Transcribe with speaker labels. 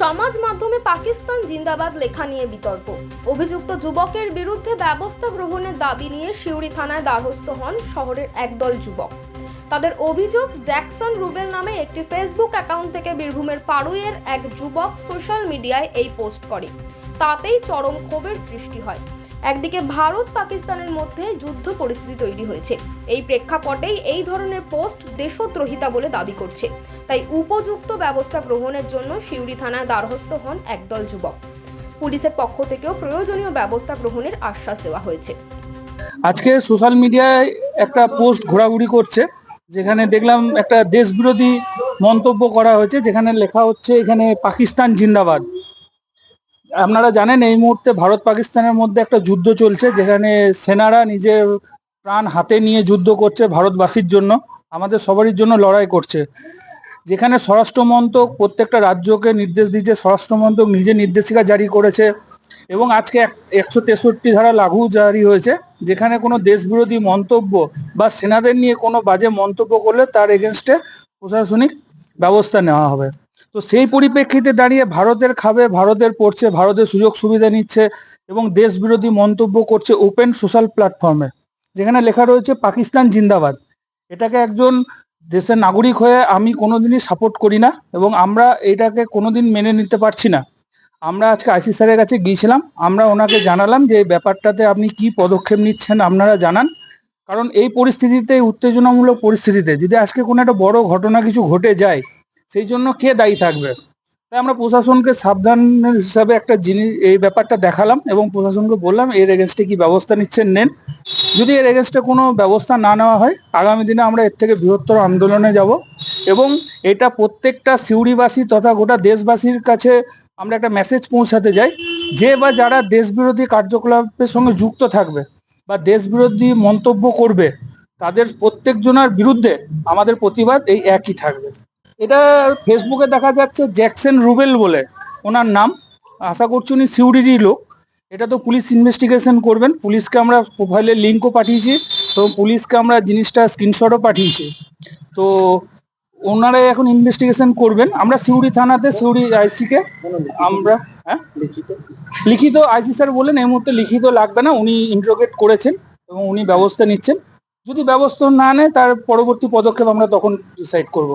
Speaker 1: সমাজ মাধ্যমে পাকিস্তান জিন্দাবাদ লেখা নিয়ে বিতর্ক। অভিযুক্ত যুবকের বিরুদ্ধে ব্যবস্থা গ্রহণের দাবি নিয়ে সিউড়ি থানায় দ্বারস্থ হন শহরের একদল যুবক। তাদের অভিযোগ, জ্যাকসন রুবেল নামে একটি ফেসবুক অ্যাকাউন্ট থেকে বীরভূমের পাড়ুইয়ের এক যুবক সোশ্যাল মিডিয়ায় এই পোস্ট করে। তাতেই চরম ক্ষোভের সৃষ্টি হয়। একদিকে ভারত পাকিস্তানের মধ্যে যুদ্ধ পরিস্থিতি তৈরি হয়েছে। এই প্রেক্ষাপটেই এই ধরনের পোস্ট দেশদ্রোহিতা বলে দাবি করছে। তাই উপযুক্ত ব্যবস্থা গ্রহণের জন্য সিউড়ি থানায় দ্বারস্থ হন একদল যুবক। পুলিশের পক্ষ থেকেও প্রয়োজনীয় ব্যবস্থা গ্রহণের আশ্বাস দেওয়া হয়েছে।
Speaker 2: আজকে সোশ্যাল মিডিয়ায় একটা পোস্ট ঘোরাঘুরি করছে, যেখানে দেখলাম একটা দেশবিরোধী মন্তব্য করা হয়েছে, যেখানে লেখা হচ্ছে এখানে পাকিস্তান জিন্দাবাদ। আপনারা জানেন এই মুহূর্তে ভারত পাকিস্তানের মধ্যে একটা যুদ্ধ চলছে, যেখানে সেনারা নিজের প্রাণ হাতে নিয়ে যুদ্ধ করছে ভারতবাসীর জন্য, আমাদের সবারই জন্য লড়াই করছে। যেখানে স্বরাষ্ট্রমন্ত্রক প্রত্যেকটা রাজ্যকে নির্দেশ দিয়েছে, স্বরাষ্ট্রমন্ত্রক নিজে নির্দেশিকা জারি করেছে এবং আজকে একশো তেষট্টি ধারা লাঘু জারি হয়েছে, যেখানে কোনো দেশবিরোধী মন্তব্য বা সেনাদের নিয়ে কোনো বাজে মন্তব্য করলে তার এগেনস্টে প্রশাসনিক ব্যবস্থা নেওয়া হবে। তো সেই পরিপ্রেক্ষিতে দাঁড়িয়ে ভারতের খাবে, ভারতের পড়ছে, ভারতের সুযোগ সুবিধা নিচ্ছে এবং দেশবিরোধী মন্তব্য করছে ওপেন সোশ্যাল প্ল্যাটফর্মে যেখানে লেখা রয়েছে পাকিস্তান জিন্দাবাদ। এটাকে একজন দেশের নাগরিক হয়ে আমি কোনোদিনই সাপোর্ট করি না এবং আমরা এটাকে কোনোদিন মেনে নিতে পারছি না। আমরা আজকে আইসি স্যারের কাছে গিয়েছিলাম, আমরা ওনাকে জানালাম যে এই ব্যাপারটাতে আপনি কি পদক্ষেপ নিচ্ছেন আপনারা জানান। কারণ এই পরিস্থিতিতে, উত্তেজনামূলক পরিস্থিতিতে যদি আজকে কোনো একটা বড় ঘটনা কিছু ঘটে যায় সেই জন্য কে দায়ী থাকবে? তাই আমরা প্রশাসনকে সাবধান হিসাবে একটা জিনিস, এই ব্যাপারটা দেখালাম এবং প্রশাসনকে বললাম, এর এগেনস্টে কি ব্যবস্থা নিচ্ছেন নেন। যদি এর এগেনস্টে কোনো ব্যবস্থা না নেওয়া হয়, আগামী দিনে আমরা এর থেকে বৃহত্তর আন্দোলনে যাব এবং এটা প্রত্যেকটা সিউড়িবাসী তথা গোটা দেশবাসীর কাছে আমরা একটা মেসেজ পৌঁছাতে যাই, যে বা যারা দেশবিরোধী কার্যকলাপের সঙ্গে যুক্ত থাকবে বা দেশবিরোধী মন্তব্য করবে, তাদের প্রত্যেকজনের বিরুদ্ধে আমাদের প্রতিবাদ এই একই থাকবে। এটা ফেসবুকে দেখা যাচ্ছে জ্যাকসন রুবেল বলে। ওনার নাম। আশা করছি উনি সিউড়িরই লোক। এটা তো পুলিশ ইনভেস্টিগেশন করবেন। পুলিশকে আমরা প্রোফাইলের লিঙ্কও পাঠিয়েছি। তো পুলিশকে আমরা জিনিসটা স্ক্রিনশটও পাঠিয়েছি। তো ওনারাই এখন ইনভেস্টিগেশন করবেন। আমরা সিউড়ি থানাতে সিউড়ি আইসিকে আমরা হ্যাঁ? লিখিত। আইসি স্যার বলেন এই মুহূর্তে লিখিত লাগবে না। উনি ইন্টারোগেট করেছেন এবং উনি ব্যবস্থা নিচ্ছেন। যদি ব্যবস্থা না নেয় তার পরবর্তী পদক্ষেপ আমরা তখন ডিসাইড করব।